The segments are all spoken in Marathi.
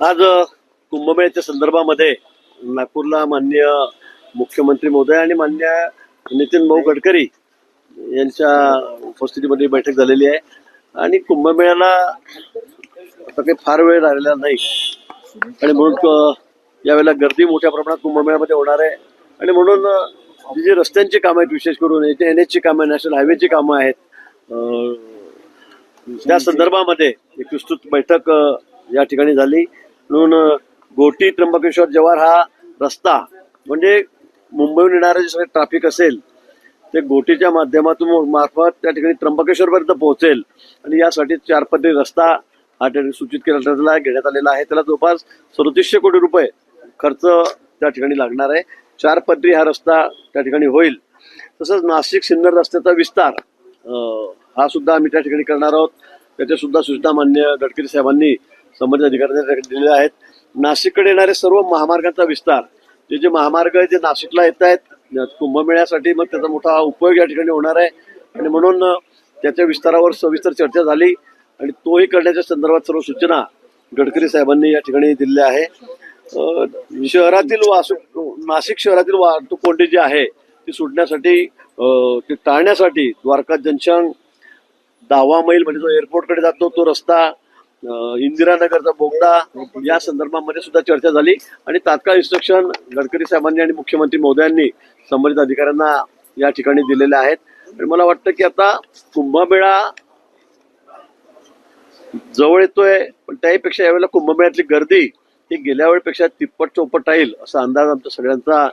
आज कुंभमेळ्याच्या संदर्भामध्ये नागपूरला मान्य मुख्यमंत्री महोदय आणि मान्य नितीन भाऊ गडकरी यांच्या उपस्थितीमध्ये बैठक झालेली आहे. आणि कुंभमेळ्याला आता काही फार वेळ राहिलेला नाही. आणि म्हणून यावेळेला गर्दी मोठ्या प्रमाणात कुंभमेळ्यामध्ये होणार आहे. आणि म्हणून अ, जी जी रस्त्यांची कामं आहेत विशेष करून एन एचची कामं नॅशनल हायवेची कामं आहेत त्या संदर्भामध्ये एक विस्तृत बैठक या ठिकाणी झाली. म्हणून गोटी त्र्यंबकेश्वर जव्हार हा रस्ता म्हणजे मुंबईहून येणारे जे सगळे ट्रॅफिक असेल ते गोटीच्या माध्यमातून मार्फत त्या ठिकाणी त्र्यंबकेश्वरपर्यंत पोहोचेल. आणि यासाठी चार पदरी रस्ता हा ठिकाणी सूचित केला आहे, घेण्यात आलेला आहे. त्याला जवळपास सदतीसशे कोटी रुपये खर्च त्या ठिकाणी लागणार आहे. चार पदरी हा रस्ता त्या ठिकाणी होईल. तसंच नाशिक सिन्नर रस्त्याचा विस्तार हा सुद्धा आम्ही त्या ठिकाणी करणार आहोत. त्याच्यासुद्धा सूचना मान्य गडकरी साहेबांनी संबंधित अधिकाऱ्यांना दिलेले ठिकाणी आहेत. नाशिककडे येणारे सर्व महामार्गांचा विस्तार जे जे महामार्ग आहेत जे नाशिकला येत आहेत कुंभमेळ्यासाठी मग त्याचा मोठा उपयोग या ठिकाणी होणार आहे. आणि म्हणून त्याच्या विस्तारावर सविस्तर चर्चा झाली आणि तोही करण्याच्या संदर्भात सर्व सूचना गडकरी साहेबांनी या ठिकाणी दिलेल्या आहे. शहरातील वाहतूक नाशिक शहरातील वाहतूक कोंडी जी आहे ती सुटण्यासाठी ती टाळण्यासाठी द्वारका जंक्शन दावा मैल म्हणजे जो एअरपोर्टकडे जातो तो रस्ता इंदिरानगरचा बोगदा या संदर्भामध्ये सुद्धा चर्चा झाली. आणि तात्काळ इन्स्ट्रक्शन गडकरी साहेबांनी आणि मुख्यमंत्री मोदयांनी संबंधित अधिकाऱ्यांना या ठिकाणी दिलेले आहेत. आणि मला वाटतं की आता कुंभमेळा जवळ येतोय पण त्याहीपेक्षा यावेळेला कुंभमेळ्यातली गर्दी ही गेल्या वेळेपेक्षा तिप्पट चौपट राहील असा अंदाज आमच्या सगळ्यांचा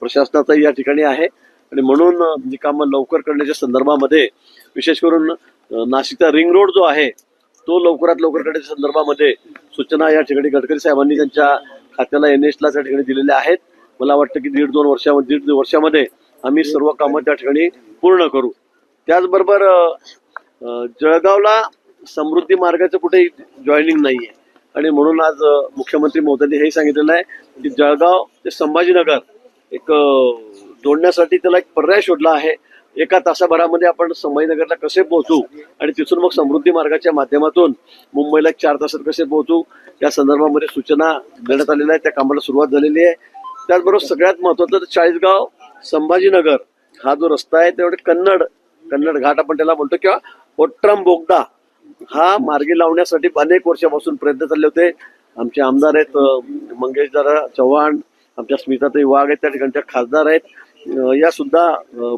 प्रशासनाचा या ठिकाणी आहे. आणि म्हणून अं, ही कामं लवकर करण्याच्या संदर्भामध्ये विशेष करून नाशिकचा रिंग रोड जो आहे तो लवकरात लवकर करण्याच्या संदर्भामध्ये सूचना या ठिकाणी गडकरी साहेबांनी त्यांच्या खात्याला एन एसला त्या ठिकाणी दिलेल्या आहेत. मला वाटतं की दीड दोन वर्षामध्ये दीड वर्षामध्ये आम्ही सर्व कामं त्या ठिकाणी पूर्ण करू. त्याचबरोबर जळगावला समृद्धी मार्गाचं कुठेही जॉईनिंग नाही आहे आणि म्हणून आज मुख्यमंत्री महोदयांनी हे सांगितलेलं आहे की जळगाव ते संभाजीनगर एक जोडण्यासाठी त्याला एक पर्याय शोधला आहे. एका तासाभरामध्ये आपण संभाजीनगरला कसे पोहोचू आणि तिथून मग समृद्धी मार्गाच्या माध्यमातून मुंबईला चार तासात कसे पोहोचू या संदर्भामध्ये सूचना देण्यात आलेल्या आहेत. त्या कामाला सुरुवात झालेली आहे. त्याचबरोबर सगळ्यात महत्वाचं चाळीसगाव संभाजीनगर हा जो रस्ता आहे तेवढे कन्नड कन्नड घाट आपण त्याला म्हणतो किंवा ओट्रम बोगदा हा मार्गी लावण्यासाठी अनेक वर्षापासून प्रयत्न चालले होते. आमचे आमदार आहेत अं, चव्हाण आमच्या स्मिताताई वाघ आहेत त्या ठिकाणच्या खासदार आहेत. या सुद्धा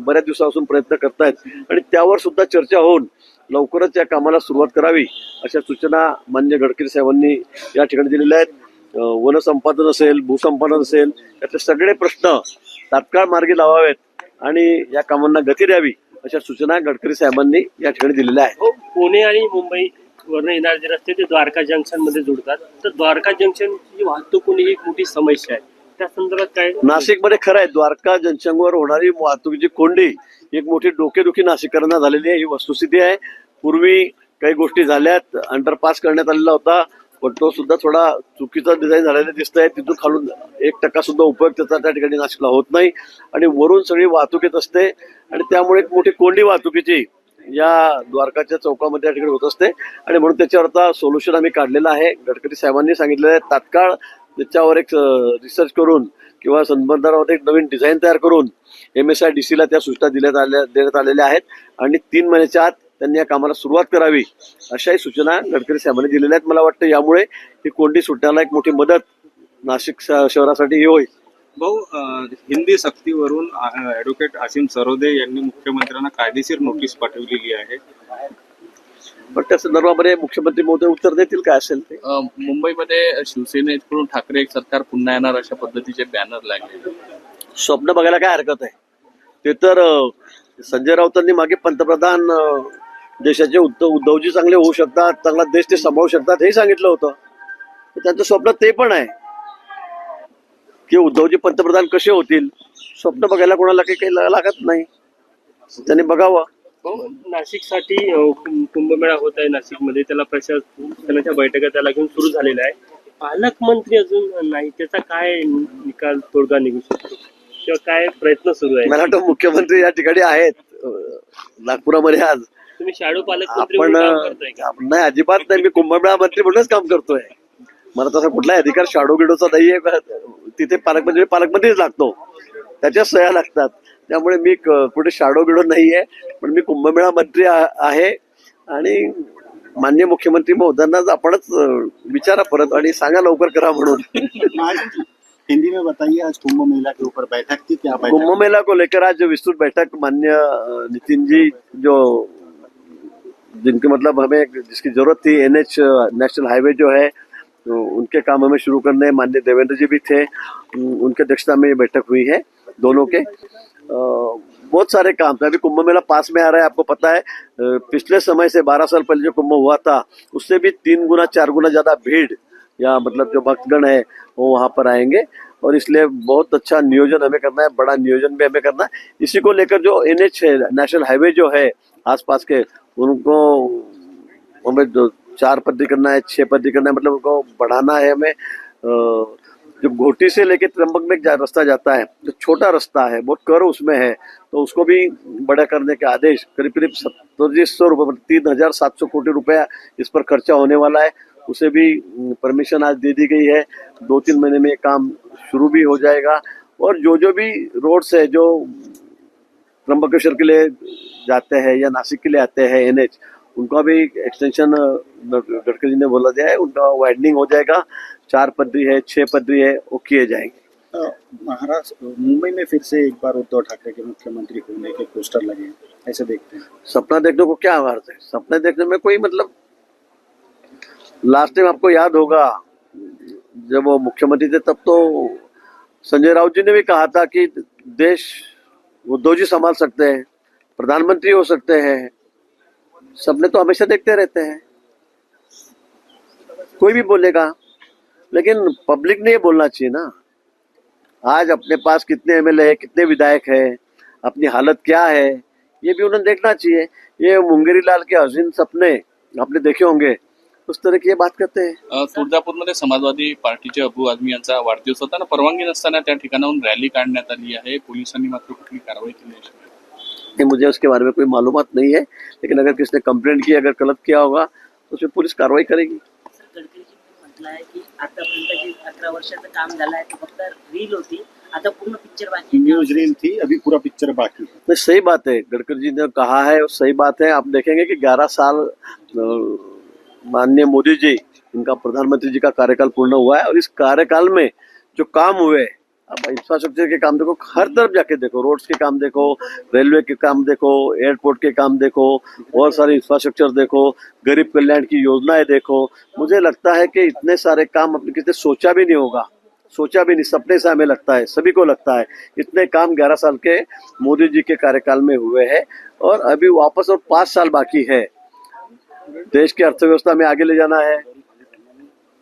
बऱ्याच दिवसापासून प्रयत्न करतायत. आणि त्यावर सुद्धा चर्चा होऊन लवकरच या कामाला सुरुवात करावी अशा सूचना मान्य गडकरी साहेबांनी या ठिकाणी दिलेल्या आहेत. वनसंपादन असेल भूसंपादन असेल याचे सगळे प्रश्न तात्काळ मार्गी लावावेत आणि या कामांना गती द्यावी अशा सूचना गडकरी साहेबांनी या ठिकाणी दिलेल्या आहेत. हो पुणे आणि मुंबई वरून येणारे जे रस्ते ते द्वारका जंक्शनमध्ये जोडतात. तर द्वारका जंक्शनची वाहतूक कोणी ही एक मोठी समस्या आहे. त्या संदर्भात काय? नाशिकमध्ये खरं आहे द्वारका जंक्शनवर होणारी वाहतुकीची कोंडी एक मोठी डोकेदुखी नाशिककरांना झालेली आहे. ही वस्तुस्थिती आहे. पूर्वी काही गोष्टी झाल्यात अंडरपास करण्यात आलेला होता पण तो सुद्धा थोडा चुकीचा डिझाईन झालेला दिसत आहे तिथून खालून एक टक्का सुद्धा उपयोग त्याचा त्या ठिकाणी नाशिकला होत नाही. आणि वरून सगळी वाहतूक येत असते. आणि त्यामुळे एक मोठी कोंडी वाहतुकीची या द्वारकाच्या चौकामध्ये या ठिकाणी होत असते. आणि म्हणून त्याच्यावर आता सोल्युशन आम्ही काढलेलं आहे. गडकरी साहेबांनी सांगितलेलं आहे तात्काळ त्याच्यावर एक रिसर्च करून किंवा संबंधामध्ये एक नवीन डिझाईन तयार करून एम एस आय डी सीला त्या सूचना दिल्यात आल्या देण्यात आलेल्या आहेत. आणि तीन महिन्याच्या आत त्यांनी या कामाला सुरुवात करावी अशाही सूचना गडकरी साहेबांनी दिलेल्या आहेत. मला वाटतं यामुळे ही कोंडी सुटण्याला एक मोठी मदत नाशिक श- शहरासाठी ही होईल. भाऊ हिंदी सक्तीवरून ॲडव्होकेट आसिम सरोदे यांनी मुख्यमंत्र्यांना कायदेशीर नोटीस पाठवलेली आहे. पण त्या संदर्भामध्ये मुख्यमंत्री महोदय उत्तर देतील काय असेल ते? मुंबईमध्ये शिवसेनेकडून ठाकरे एक सरकार पुन्हा येणार अशा पद्धतीचे बॅनर लागले. स्वप्न बघायला काय हरकत आहे? ते तर संजय राऊतांनी मागे पंतप्रधान देशाचे उद्धव उद्धवजी चांगले होऊ शकतात चांगला देश ते सांभाळू शकतात हे सांगितलं होतं. त्यांचं स्वप्न ते पण आहे. की उद्धवजी पंतप्रधान कसे होतील? स्वप्न बघायला कोणाला काही काही लागत नाही. त्यांनी बघावं. नाशिकसाठी कुंभमेळा होत आहे नाशिकमध्ये. त्याला प्रशासनाच्या बैठका त्याला घेऊन सुरू झालेल्या आहे पालकमंत्री अजून नाही. त्याचा काय निकाल तोडगा निघू शकतो? किंवा काय प्रयत्न सुरू आहे? मला वाटतं मुख्यमंत्री या ठिकाणी आहेत. नागपुरामध्ये आज. तुम्ही शाडू पालकमंत्री आपण म्हणून काम करताय का? आपण- नाही अजिबात नाही. मी कुंभमेळा मंत्री म्हणूनच काम करतोय. मला तसा कुठलाही अधिकार शाडो गिडोचा नाही आहे तिथे पालकमंत्री पालकमंत्रीच लागतो. त्याच्या सह्या लागतात. त्यामुळे मी कुठे शाडो गिडो नाही आहे पण मी कुंभमेळा मंत्री आहे. आणि मान्य मुख्यमंत्री महोदयांना आपणच विचारा परत आणि सांगा लवकर करा म्हणून. हिंदी में बताइए आज कुंभ मेला के ऊपर बैठक थी क्या बैठक? कुंभ मेला को लेकर आज जो विस्तृत बैठक मान्य नितिन जी जो जिनके मतलब हमें जिसकी जरूरत थी एनएच नेशनल हाईवे जो है तो उनके काम हमें शुरू करने माननीय देवेंद्र जी भी थे उनके अध्यक्षता में ये बैठक हुई है दोनों के। बहुत सारे काम थे। अभी कुंभ मेला पास में आ रहा है, आपको पता है। पिछले समय से बारह साल पहले जो कुंभ हुआ था, उससे भी तीन गुना, चार गुना ज़्यादा भीड़ या मतलब जो भक्तगण है, वो वहाँ पर आएँगे। और इसलिए बहुत अच्छा नियोजन हमें करना है, बड़ा नियोजन भी हमें करना है। इसी को लेकर जो एन एच है, नेशनल हाईवे जो है आसपास के, उनको हमें जो चार पद्दी करना है, छह पद्दी करना है मतलब उनको बढ़ाना है हमें। अ, जो घोटी से लेके त्र्यंबक में एक जा, रास्ता जाता है जो छोटा रास्ता है बहुत कर उसमें है तो उसको भी बड़ा करने के आदेश करीब करीब सत्ताईस सौ रुपये मतलब तीन हज़ार सात सौ कोटि रुपया इस पर खर्चा होने वाला है। उसे भी परमिशन आज दे दी गई है। दो तीन महीने में काम शुरू भी हो जाएगा। और जो जो भी रोड्स है जो त्र्यंबकेश्वर के लिए जाते हैं या नासिक के लिए आते हैं एनएच उनका भी एक्सटेंशन गडकरी जी ने बोला दिया है उनका वाइडनिंग हो जाएगा। चार पदरी है छह पदरी है वो किए जाएँगे। महाराष्ट्र मुंबई में फिर से एक बार उद्धव ठाकरे के मुख्यमंत्री होने के पोस्टर लगे हैं ऐसे देखते हैं। सपना देखने को क्या अर्थ है? सपना देखने में कोई मतलब लास्ट टाइम आपको याद होगा जब वो मुख्यमंत्री थे तब तो संजय राउत जी ने भी कहा था कि देश उद्धव जी संभाल सकते हैं प्रधानमंत्री हो सकते हैं सपने तो हमेशा देखते रहते हैं। कोई भी बोलेगा लेकिन पब्लिक ने ये बोलना चाहिए ना। आज अपने पास कितने एमएलए है कितने विधायक है अपनी हालत क्या है ये भी उन्हें देखना चाहिए। ये मुंगेरी लाल के हसीन सपने आपने देखे होंगे उस तरह की ये बात करते हैं। अ, तुळजापूरमध्ये समाजवादी पार्टीचे अबू आझमी यांचा वाढदिवस होता ना परवानगी नसताना त्या ठिकाणाहून रॅली काढण्यात आली आहे. पोलिसांनी मात्र कुठली कारवाई केली ये मुझे उसके बारे में कोई मालूम नहीं है लेकिन अगर किसने कंप्लेंट की अगर गलत किया होगा तो उस पर पुलिस कार्रवाई करेगी। की ते रील होती. आता पूर्ण पिक्चर बाकी न्यूज़ रील थी अभी पूरा पिक्चर बाकी नहीं सही बात है गडकरी जी ने कहा है वो सही बात है आप देखेंगे कि 11 साल माननीय मोदी जी इनका प्रधानमंत्री जी का कार्यकाल पूर्ण हुआ है और इस कार्यकाल में जो काम हुए अब इंफ्रास्ट्रक्चर के काम देखो, हर तरफ़ जाके देखो रोड्स के काम देखो रेलवे के काम देखो एयरपोर्ट के काम देखो और सारे इंफ्रास्ट्रक्चर देखो, गरीब कल्याण की योजनाएँ देखो। मुझे लगता है कि इतने सारे काम अपने किसी सोचा भी नहीं होगा। सोचा भी नहीं, सपने से हमें लगता है, सभी को लगता है। इतने काम 11 साल के मोदी जी के कार्यकाल में हुए हैं और अभी वापस और पाँच साल बाकी है। देश की अर्थव्यवस्था में आगे ले जाना है।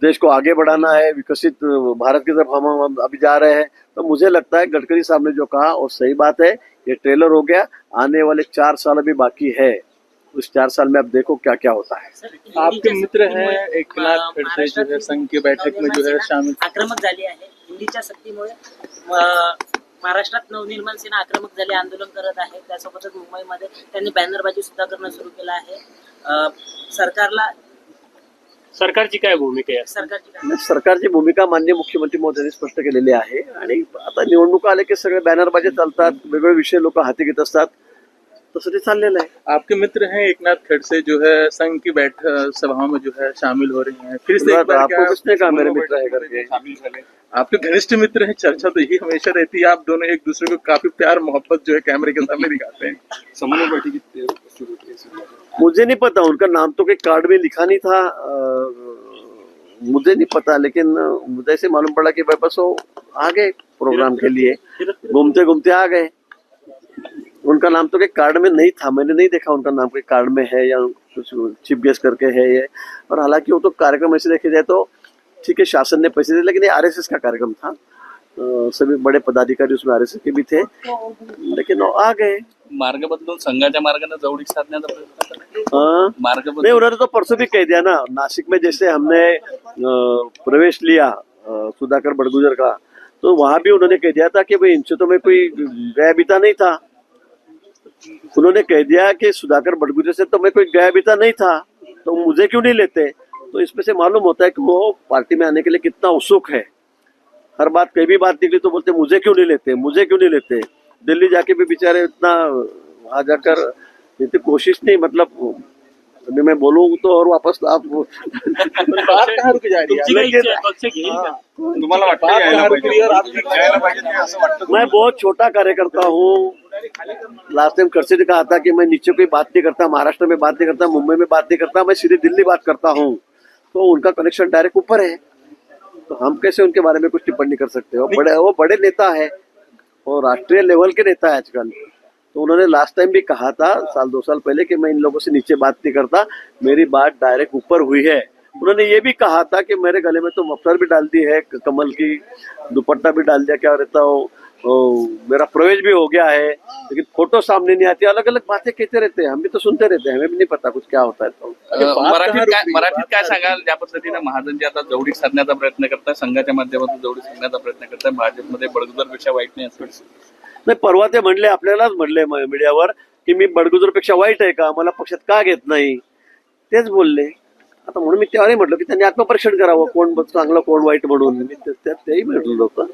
देश को आगे बढ़ाना है विकसित भारत की तरफ़ हम हम अभी जा रहे हैं। तो मुझे लगता है गडकरी साहब ने जो कहा वो सही बात है ये ट्रेलर हो गया आने वाले चार साल अभी बाकी है। उस चार साल में अब देखो क्या क्या होता है। आपके मित्र हैं एक खडसे जो है संघ की बैठक में जो है नवनिर्माण शामिल सेना आक्रमक झाली आहे. हिंदीच्या सक्तीमुळे महाराष्ट्रात नवनिर्माण सेना आक्रमक झाली आंदोलन करत आहे. त्यासोबतच मुंबईमध्ये त्यांनी बॅनरबाजी सुद्धा करणं सुरू केलं आहे. सरकारला सरकारची काय भूमिका आहे? सरकारची काय- नाही, सरकारची भूमिका मान्य मुख्यमंत्री महोदयांनी स्पष्ट केलेली आहे. आणि आता निवडणुका आले की सगळे बॅनरबाजी चालतात वेगवेगळे विषय लोक हाती घेत असतात. तसं ते चाललेलं आहे. आपके मित्र हैं एक नाथ खड़से जो है संघ की बैठक सभाओं में जो है शामिल हो रही हैं। फिर से एक बार आपको क्या कहा मेरे मित्र है करके? सामील झाले आपके घनिष्ठ मित्र हैं चर्चा तो यही हमेशा रहती है। आप दोनों एक दूसरे को काफ़ी प्यार मोहब्बत जो है कैमरे के सामने दिखाते हैं। मुझे नहीं पता उनका नाम तो कोई कार्ड में लिखा नहीं था। मुझे नहीं पता लेकिन मुझे ऐसे मालूम पड़ा कि भाई बस वो आ गए प्रोग्राम के लिए। घूमते घूमते आ गए। उनका नाम तो कोई कार्ड में नहीं था मैंने नहीं देखा उनका नाम के कार्ड में है या कुछ चीफ गेस्ट करके है ये। और हालाँकि वो तो कार्यक्रम ऐसे देखे जाए तो ठीक है शासन ने पैसे दिए लेकिन ये आरएसएस का कार्यक्रम था। सभी बड़े पदाधिकारी उसमें आरएसएस के भी थे। लेकिन वो आ गए। मार्ग बदलून संघाच्या मार्गाने जवळीक साधण्याचा प्रयत्न करा. मार्ग नहीं बदलून उन्होंने तो परसों भी कह दिया ना. नासिक में जैसे हमने अ, प्रवेश लिया अ, सुधाकर बड़गुजर का तो वहाँ भी उन्होंने कह दिया था कि भाई इनसे तो मैं कोई गया बीता नहीं था। उन्होंने कह दिया कि सुधाकर बड़गुजर से तो मैं कोई गया बीता नहीं था तो मुझे क्यों नहीं लेते? तो इसमें से मालूम होता है कि वो पार्टी में आने के लिए कितना उत्सुक है। हर बात कहीं भी बात निकली तो बोलते मुझे क्यों नहीं लेते? मुझे क्यों नहीं लेते? दिल्ली जाके भी बेचारे इतना वहाँ जाकर इतनी कोशिश नहीं मतलब अभी मैं बोलूँ तो और वापस आप बात कहाँ रुक जा रही है? है? मैं बहुत छोटा कार्यकर्ता हूँ। लास्ट टाइम करसे ने कहा था कि मैं नीचे कोई बात नहीं करता महाराष्ट्र में बात नहीं करता मुंबई में बात नहीं करता मैं सीधे दिल्ली बात करता हूँ। तो उनका कनेक्शन डायरेक्ट ऊपर है। तो हम कैसे उनके बारे में कुछ टिप्पणी कर सकते हो? बड़े वो बड़े नेता है वो राष्ट्रीय लेवल के नेता है आजकल। तो उन्होंने लास्ट टाइम भी कहा था, साल दो साल पहले कि मैं इन लोगों से नीचे बात नहीं करता, मेरी बात डायरेक्ट ऊपर हुई है। उन्होंने ये भी कहा था कि मेरे गले में तो मफलर भी डाल दी है कमल की दुपट्टा भी डाल दिया, क्या रहता हो? मेरा प्रवेश भी हो गया है लेकिन फोटो सामने नहीं आती अलग अलग बातें कहते रहते हैं हम भी तो सुनते रहते हैं हमें भी नहीं पता कुछ क्या होता है तो। मराठीत काय सांगाल? ज्या पद्धतीने महाजनजी आता जवळीक साधण्याचा प्रयत्न करताय संघाच्या माध्यमातून जवळीक साधण्याचा प्रयत्न करताय भाजपमध्ये बडगुदरपेक्षा वाईट नाही असं नाही परवा ते म्हणले आपल्यालाच म्हणले मीडियावर की मी बडगुजरपेक्षा वाईट आहे का? मला पक्षात का घेत नाही? तेच बोलले. आता म्हणून मी त्यावेळी म्हटलं की त्यांनी आत्मपरीक्षण करावं कोण चांगलं कोण वाईट म्हणून. मी तेही म्हटलं होतं.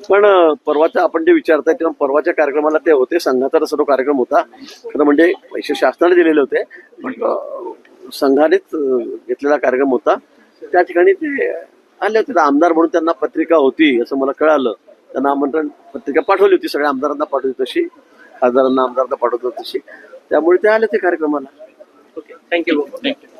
पण परवाचा आपण जे विचारताय तेव्हा परवाच्या कार्यक्रमाला ते होते संघाचा सर्व कार्यक्रम होता. खरं म्हणजे पैसे शासनाने दिलेले होते पण संघानेच घेतलेला कार्यक्रम होता. त्या ठिकाणी ते आले होते आमदार म्हणून त्यांना पत्रिका होती असं मला कळालं. त्यांना आमंत्रण पत्रिका पाठवली होती सगळ्या आमदारांना पाठवली तशी खासदारांना आमदारांना पाठवत तशी. त्यामुळे ते आले ते कार्यक्रमाला. Okay thank you thank you